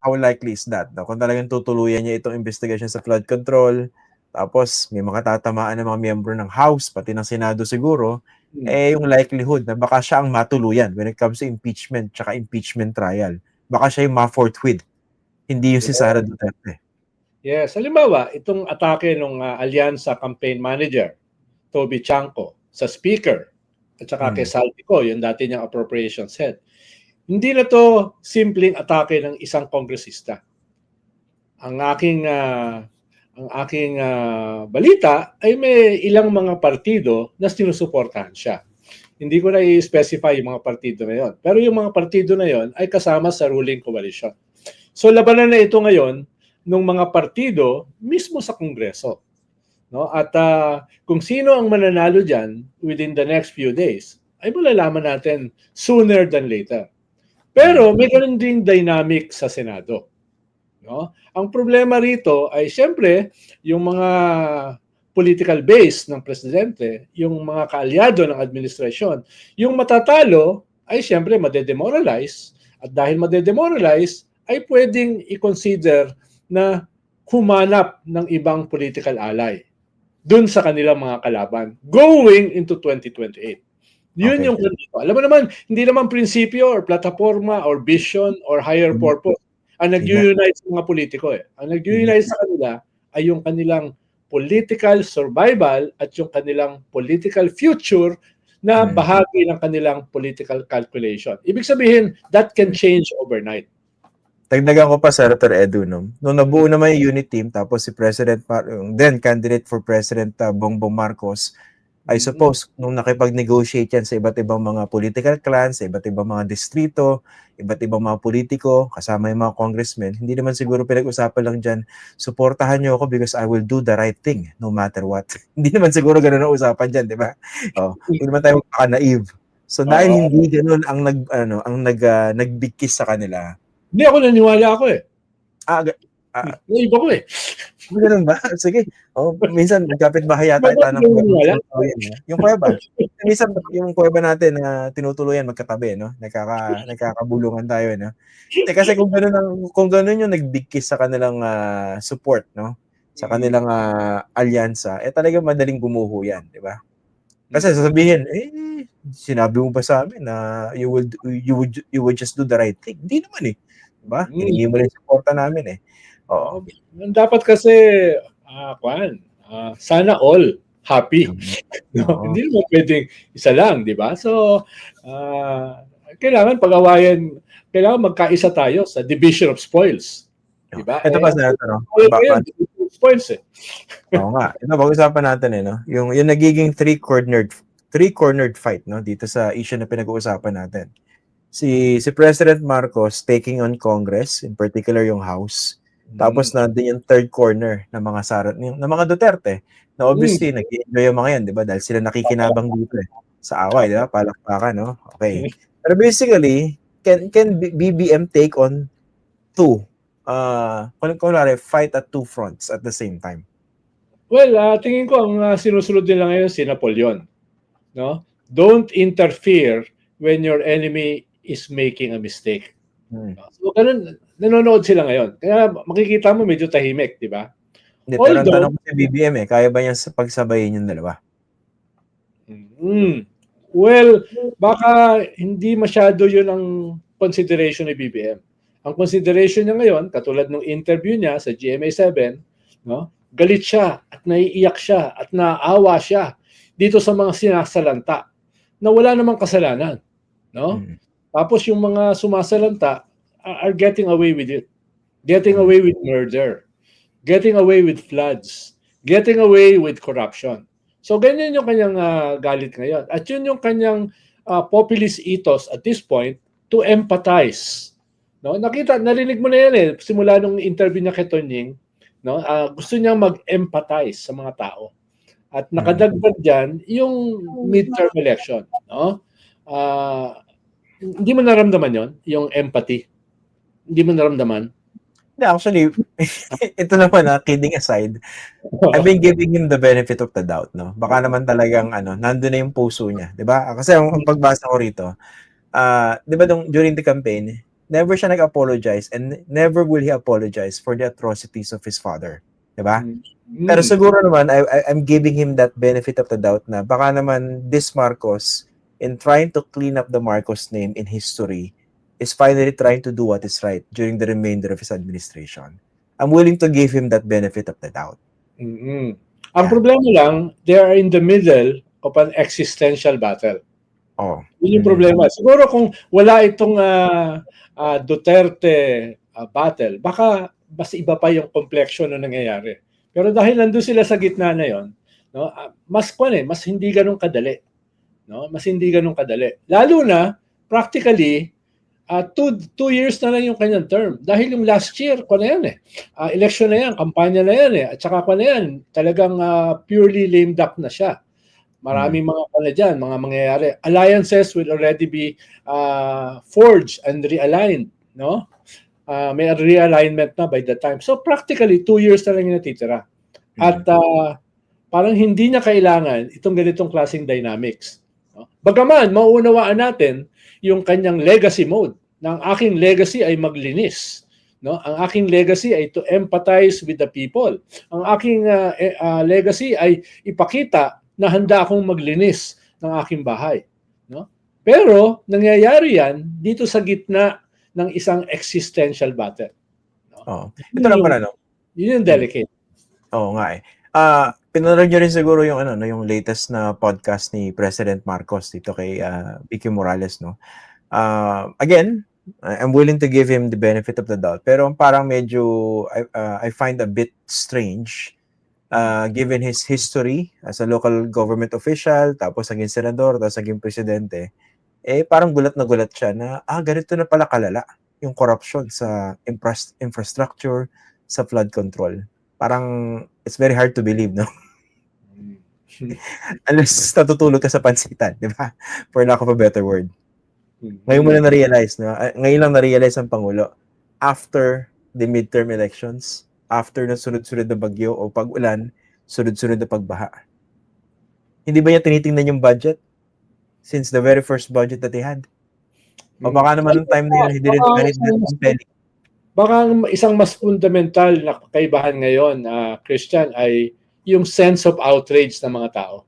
how likely is that? No? Kung talagang tutuluyan niya itong investigation sa flood control, tapos may mga tatamaan ng mga miyembro ng House, pati ng Senado siguro, Hmm. eh yung likelihood na baka siya ang matuluyan when it comes to impeachment tsaka impeachment trial. Baka siya yung ma-forthwith, hindi yung si. Sara Duterte. Yes, halimbawa, itong atake ng uh, Alyansa campaign manager, Toby Chanko, sa speaker, at saka Hmm. kay Saltico, yung dati niyang appropriations head. Hindi na to simpleng atake ng isang kongresista. Ang aking ah, ang aking ah, balita ay may ilang mga partido na sinusuportahan siya. Hindi ko na i-specify yung mga partido na yon. Pero yung mga partido na yon ay kasama sa ruling coalition. So labanan na ito ngayon ng mga partido mismo sa Kongreso. No? At ah, kung sino ang mananalo diyan within the next few days, ay malalaman natin sooner than later. Pero may ganun ding dynamic sa Senado. No? Ang problema rito ay siyempre yung mga political base ng presidente, yung mga kaalyado ng administrasyon, yung matatalo ay siyempre madedemoralize at dahil madedemoralize ay pwedeng i-consider na humanap ng ibang political ally dun sa kanilang mga kalaban going into 2028. Yun Okay. yung ganito. Alam mo naman, hindi naman prinsipyo or plataforma or vision or higher Mhm. purpose ang nag-unite sa mga politiko eh. Ang nag-unite sa kanila ay yung kanilang political survival at yung kanilang political future na Mhm. bahagi ng kanilang political calculation. Ibig sabihin, that can change overnight. Dagdagan ko pa, Senator Edu, no? Nung nabuo naman yung unit team, tapos si President, yung then candidate for President uh, Bongbong Marcos, I Mhm. suppose, nung nakipag-negotiate yan sa iba't ibang mga political clans, sa iba't ibang mga distrito, iba't ibang mga politiko, kasama yung mga congressmen, hindi naman siguro pinag-usapan lang dyan, suportahan nyo ako because I will do the right thing no matter what. hindi naman siguro ganun ang usapan dyan, di ba? Oh, hindi naman tayo magpaka-naive. So dahil Oo. hindi ganun ang nag ano ang nag uh, nagbigkis sa kanila. Hindi ako naniwala ako eh. Ah, ga- Naiba ko eh. ganun ba? Sige. Oh, minsan magkapit bahay yata tayo ng? Yung kuweba. minsan yung kuweba natin na tinutuluyan magkatabi, no? Nagkaka nagkakabulungan tayo, no? Eh, kasi kung ganun ang kung ganun yung nagbigkis sa kanilang ah, support, no? Sa kanilang ah, alyansa, eh talagang madaling gumuho yan, di ba? Kasi sasabihin, eh, sinabi mo ba sa amin na you would you would you would just do the right thing? Hindi naman eh. Di ba? Mm. Hiningi mo yung suporta namin eh. Oo. Dapat kasi, ah, kwan, ah, sana all happy. No? Oo. Hindi naman pwedeng isa lang, di ba? So, ah, kailangan pag-awayan, kailangan magkaisa tayo sa division of spoils. Di ba? Ito Eh, pa, no? Ko yan, division of spoils eh. Oo nga. Ito, pag-usapan natin eh, no? Yung, yung nagiging three-cornered three-cornered fight, no? Dito sa issue na pinag-uusapan natin. Si si President Marcos taking on Congress, in particular yung House. Tapos nandun yung third corner ng mga Sara, ng, ng mga Duterte. Na obviously, nag-enjoy yung mga yan, di ba? Dahil sila nakikinabang dito eh. Sa away, di ba? Palakpakan, no? Okay. Pero basically, can can BBM take on two? Uh, kung kunwari, fight at two fronts at the same time. Well, ah, tingin ko ang ah, sinusunod nila ngayon si Napoleon. No? Don't interfere when your enemy is making a mistake. Hmm. So, ganun, nanonood sila ngayon. Kaya makikita mo medyo tahimik, di ba? Hindi, pero Although- tanong ko sa BBM eh, kaya ba niya sa pagsabayin yung dalawa? Mm. Well, baka hindi masyado yun ang consideration ni BBM. Ang consideration niya ngayon, katulad ng interview niya sa GMA7, no? galit siya at naiiyak siya at naaawa siya dito sa mga sinasalanta na wala namang kasalanan. No? Mm. Tapos yung mga sumasalanta are getting away with it. Getting away with murder. Getting away with floods. Getting away with corruption. So ganyan yung kanyang ah, galit ngayon. At yun yung kanyang ah, populist ethos at this point to empathize. No? Nakita, narinig mo na yan eh simula nung interview niya kay Tonying, no? Ah, gusto niya mag-empathize sa mga tao. At nakadagdag diyan yung midterm election, no? Ah, hindi mo naramdaman yon yung empathy. Hindi mo naramdaman. Hindi, actually, ito naman na, kidding aside, I've been giving him the benefit of the doubt, no? Baka naman talagang, ano, nandun na yung puso niya, di ba? Kasi ang, ang pagbasa ko rito, ah, di ba, nung, during the campaign, never siya nag-apologize and never will he apologize for the atrocities of his father. Diba? Mm. Pero siguro naman, I, I, I'm giving him that benefit of the doubt na baka naman this Marcos, in trying to clean up the Marcos name in history, is finally trying to do what is right during the remainder of his administration. I'm willing to give him that benefit of the doubt. Mm-mm. Ang Yeah. problema lang, they are in the middle of an existential battle. Oh. Yun yung problema. Siguro kung wala itong ah, ah, Duterte ah, battle, baka mas iba pa yung complexion na nangyayari. Pero dahil nandun sila sa gitna na yon, no, ah, mas kwan eh, mas hindi ganun kadali. No? Mas hindi ganun kadali. Lalo na, practically, ah, two, two years na lang yung kanyang term. Dahil yung last year, kwan na yan eh. Ah, election na yan, kampanya na yan eh. At saka kwan na yan, talagang ah, purely lame duck na siya. Maraming mga pala dyan, mga mangyayari. Alliances will already be uh, forged and realigned, no? Uh, may realignment na by the time. So practically, two years na lang yung natitira. At uh, parang hindi niya kailangan itong ganitong klaseng dynamics. No? Bagaman, mauunawaan natin yung kanyang legacy mode. Na ang aking legacy ay maglinis. No? Ang aking legacy ay to empathize with the people. Ang aking uh, uh, legacy ay ipakita na handa akong maglinis ng aking bahay. No? Pero nangyayari yan dito sa gitna ng isang existential battle. Oh. Ito lang pala, no? Yun yung delicate. Oo nga eh. Ah, pinanood niyo rin siguro yung ano, no, yung latest na podcast ni President Marcos dito kay ah, Vicky Morales, no. Ah, again, I'm willing to give him the benefit of the doubt, pero parang medyo I, ah, I find a bit strange uh, given his history as a local government official, tapos naging senador, tapos naging presidente, eh parang gulat na gulat siya na, ah, ganito na pala kalala yung corruption sa infras- infrastructure, sa flood control. Parang, it's very hard to believe, no? Unless natutulog ka sa pansitan, di ba? For lack of a better word. Ngayon mo na na-realize, no? Ah, Ngayon lang na-realize ang Pangulo. After the midterm elections, after na sunod-sunod na bagyo o pag-ulan, sunod-sunod na pagbaha. Hindi ba niya tinitingnan yung budget? Since the very first budget that he had. O baka naman nung time na yun, hindi rin Baka- ganit na yung penny. Baka ang isang mas fundamental na kaibahan ngayon, ah, Christian, ay yung sense of outrage ng mga tao.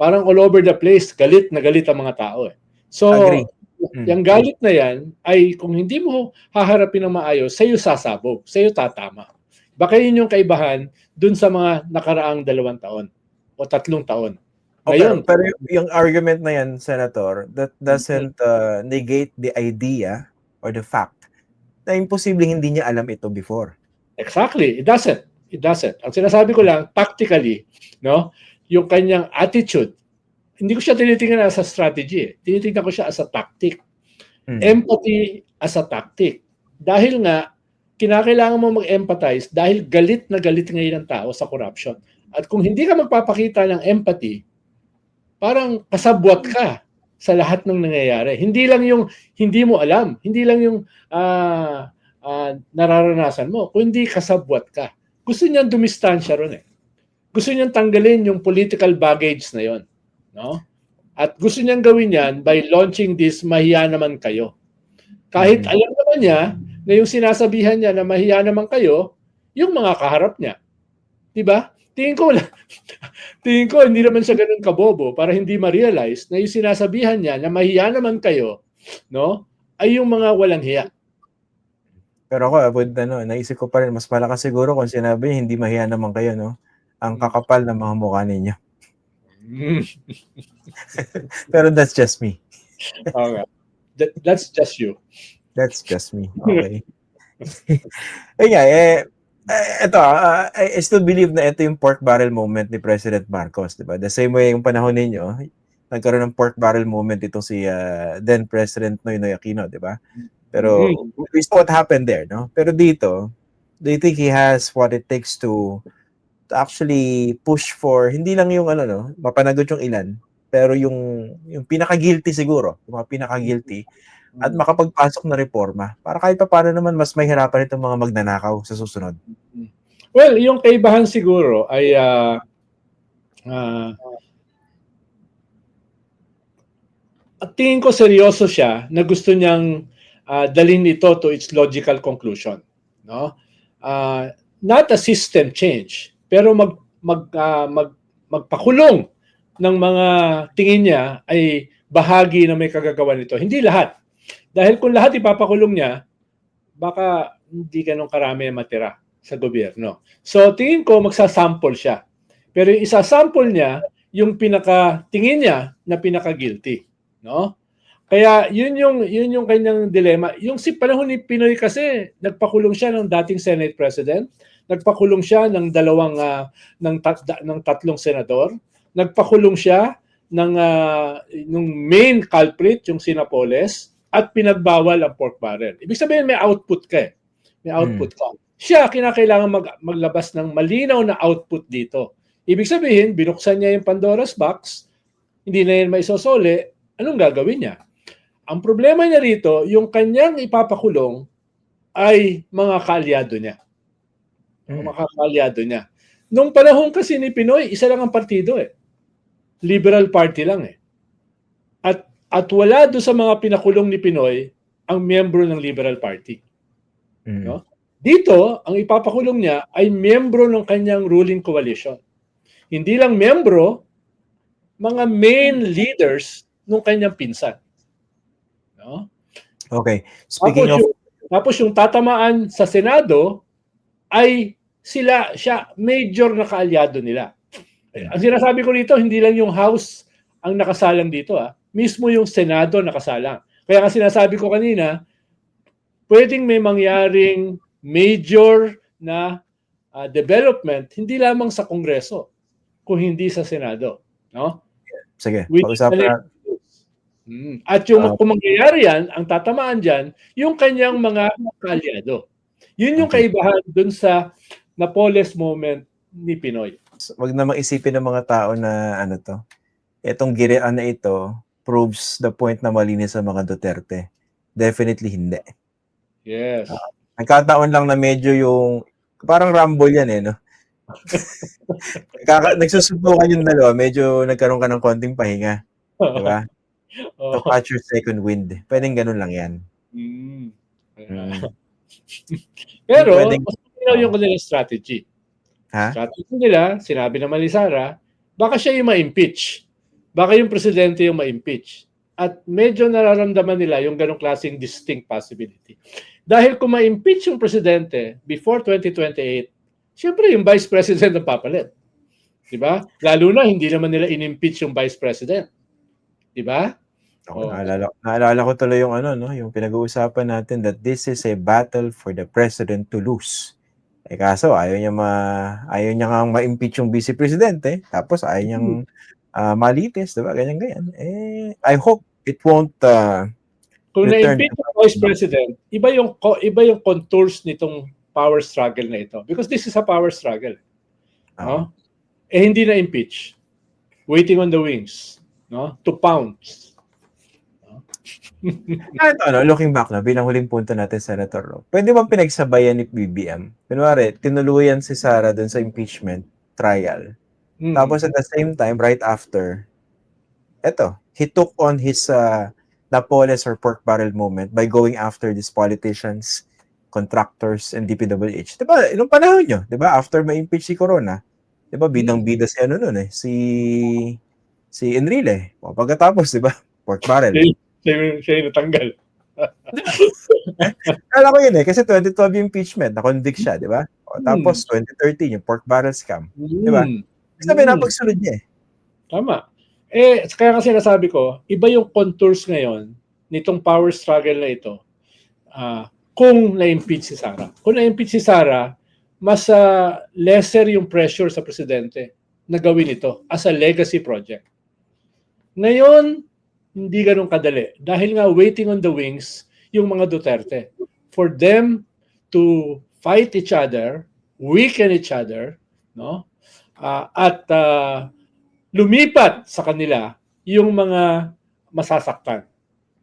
Parang all over the place, galit na galit ang mga tao. Eh. So, Agree. Mm. yung galit na yan ay kung hindi mo haharapin ng maayos, sa'yo sasabog, sa'yo tatama. Baka yun yung kaibahan dun sa mga nakaraang dalawang taon o tatlong taon. Okay, Ngayon, pero yung- yung argument na yan, Senator, that doesn't uh, negate the idea or the fact na imposibleng hindi niya alam ito before. Exactly. It doesn't. It doesn't. Ang sinasabi ko lang, tactically, no, yung kanyang attitude, hindi ko siya tinitingnan as a strategy. Eh. Tinitingnan ko siya as a tactic. Mm. Empathy as a tactic. Dahil nga, kinakailangan mo mag-empathize dahil galit na galit ngayon ang tao sa corruption. At kung hindi ka magpapakita ng empathy, parang kasabwat ka sa lahat ng nangyayari. Hindi lang yung hindi mo alam, hindi lang yung ah ah, nararanasan mo, kundi kasabwat ka. Gusto niyang dumistansya ron eh. Gusto niyang tanggalin yung political baggage na yon, no? At gusto niyang gawin yan by launching this mahiya naman kayo. Kahit Mhm. alam naman niya na yung sinasabihan niya na mahiya naman kayo, yung mga kaharap niya. 'Di ba? Tingin ko wala. tingin ko hindi naman siya ganun kabobo para hindi ma-realize na yung sinasabihan niya na mahiya naman kayo, no? Ay yung mga walang hiya. Pero ako, with, ano, naisip ko pa rin, mas malakas siguro kung sinabi niya, hindi mahiya naman kayo, no? Ang kakapal ng mga mukha ninyo. Mm. Pero that's just me. Okay. That, that's just you. That's just me. Okay. Ayun nga, eh, eh, ito, ah, I, I still believe na ito yung pork barrel moment ni President Marcos, di ba? The same way yung panahon ninyo, nagkaroon ng pork barrel moment itong si ah, then President Noynoy Aquino, di ba? Pero we saw what happened there, no? Pero dito, do you think he has what it takes to, to actually push for, hindi lang yung ano, no, mapanagot yung ilan, pero yung yung pinaka-guilty siguro, yung mga pinaka-guilty, at makapagpasok na reforma para kahit pa paano naman mas mahirapan itong mga magnanakaw sa susunod. Well, yung kaibahan siguro ay ah ah, at tingin ko seryoso siya na gusto niyang ah, dalhin ito to its logical conclusion, no? Ah, not a system change, pero mag mag ah, mag magpakulong ng mga tingin niya ay bahagi na may kagagawa nito. Hindi lahat. Dahil kung lahat ipapakulong niya, baka hindi ganun karami ang matira sa gobyerno. So tingin ko magsasample siya. Pero yung isasample niya, yung pinaka tingin niya na pinaka guilty, no? Kaya yun yung yun yung kanyang dilema. Yung si panahon ni Pinoy kasi nagpakulong siya ng dating Senate President, nagpakulong siya ng dalawang ah, ng tat, ng tatlong senador, nagpakulong siya ng ah, nung main culprit yung Sinapoles at pinagbawal ang pork barrel. Ibig sabihin may output ka eh. May output ka. Siya kinakailangan mag, maglabas ng malinaw na output dito. Ibig sabihin, binuksan niya yung Pandora's box, hindi na yan maisosole, anong gagawin niya? Ang problema niya rito, yung kanyang ipapakulong ay mga kaalyado niya. Mm. Mga kaalyado niya. Nung panahon kasi ni Pinoy, isa lang ang partido eh. Liberal Party lang eh. At at wala do sa mga pinakulong ni Pinoy ang miyembro ng Liberal Party. Mm. No? Dito, ang ipapakulong niya ay miyembro ng kanyang ruling coalition. Hindi lang miyembro, mga main leaders ng kanyang pinsan. No? Okay. Speaking tapos, of yung, tapos yung tatamaan sa Senado ay sila, siya, major na kaalyado nila. Ang sinasabi ko dito, hindi lang yung House ang nakasalang dito. Ah. Mismo yung Senado nakasalang. Kaya nga sinasabi ko kanina, pwedeng may mangyaring major na ah, development, hindi lamang sa Kongreso, kung hindi sa Senado. No? sige, pag-usapan is- natin. Mm. At yung Ah. kung mangyayari yan, ang tatamaan dyan, yung kanyang mga kaalyado. Yun yung Okay. kaibahan dun sa Napoles moment ni Pinoy. wag na isipin ng mga tao na ano to. Itong girian na ito proves the point na malinis sa mga Duterte. Definitely hindi. Yes. Nagkataon lang na medyo yung parang rumble yan eh, no? Kaka, nagsusubukan yung dalawa, medyo nagkaroon ka ng konting pahinga, di ba? To Oh. catch your second wind. Pwedeng ganun lang yan. Mm. Mm. Pero, Pwedeng- mas malinaw yung kanilang strategy. Ha? Strategy nila, sinabi naman ni Sara, baka siya yung ma-impeach. Baka yung presidente yung ma-impeach. At medyo nararamdaman nila yung ganong klaseng distinct possibility. Dahil kung ma-impeach yung presidente before 2028, siyempre yung vice president ang papalit. Di ba? Lalo na hindi naman nila in-impeach yung vice president. Di ba? Ako, Oh. naalala, naalala ko tuloy yung ano, no, yung pinag-uusapan natin that this is a battle for the president to lose. Eh kaso ayaw niya ma ayaw niya nga ma-impeach yung vice presidente, tapos ayaw niyang ah, malitis, 'di ba? Ganyan ganyan. Eh I hope it won't uh, Kung na-impeach yung vice president, iba yung iba yung contours nitong power struggle na ito. Because this is a power struggle. ah, No? Eh hindi na impeach. Waiting on the wings, no? To pounce. At ano, looking back na, bilang huling punto natin, Senator Ro, pwede bang pinagsabayan ni BBM? Kunwari, tinuluyan si Sara dun sa impeachment trial. Hmm. Tapos at the same time, right after, eto, he took on his uh, Napoles or pork barrel moment by going after these politicians, contractors, and DPWH. Diba, nung panahon nyo, diba, after ma-impeach si Corona, diba, bidang-bida si ano nun eh, si, si Enrile. O, pagkatapos, diba, pork barrel. siya, yung- siya yung natanggal. Kala ko yun eh, kasi 2012 yung impeachment, na-convict siya, di ba? O, tapos 2013, yung pork barrel scam. Diba? Hmm. Sabi, Hmm. napagsunod niya eh. Tama. Eh, kaya kasi nasabi ko, iba yung contours ngayon nitong power struggle na ito ah, kung na-impeach si Sara. Kung na-impeach si Sara, mas ah, lesser yung pressure sa presidente na gawin ito as a legacy project. Ngayon, hindi ganun kadali. Dahil nga waiting on the wings yung mga Duterte. For them to fight each other, weaken each other, no? Ah, at ah, lumipat sa kanila yung mga masasaktan.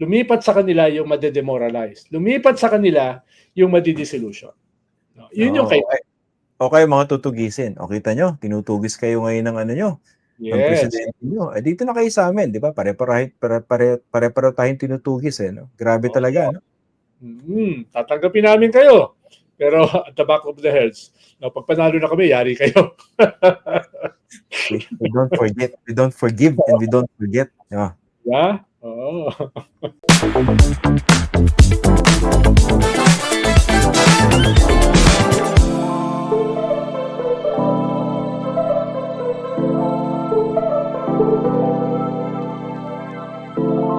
Lumipat sa kanila yung madedemoralize. Lumipat sa kanila yung madidisillusion. No? Yun yung Oo, kay okay. Okay, mga tutugisin. O kita nyo, tinutugis kayo ngayon ng ano nyo, ng Yes. presidente nyo. Eh, dito na kayo sa amin, di ba? Pare-pareho pare, pare, pare, tayong tinutugis eh. No? Grabe Oo. talaga. No? Hmm, tatanggapin namin kayo. Pero at the back of the heads, no, pag panalo na kami, yari kayo. we, we don't forget. We don't forgive and we don't forget. Yeah. Yeah? Oo. Oh.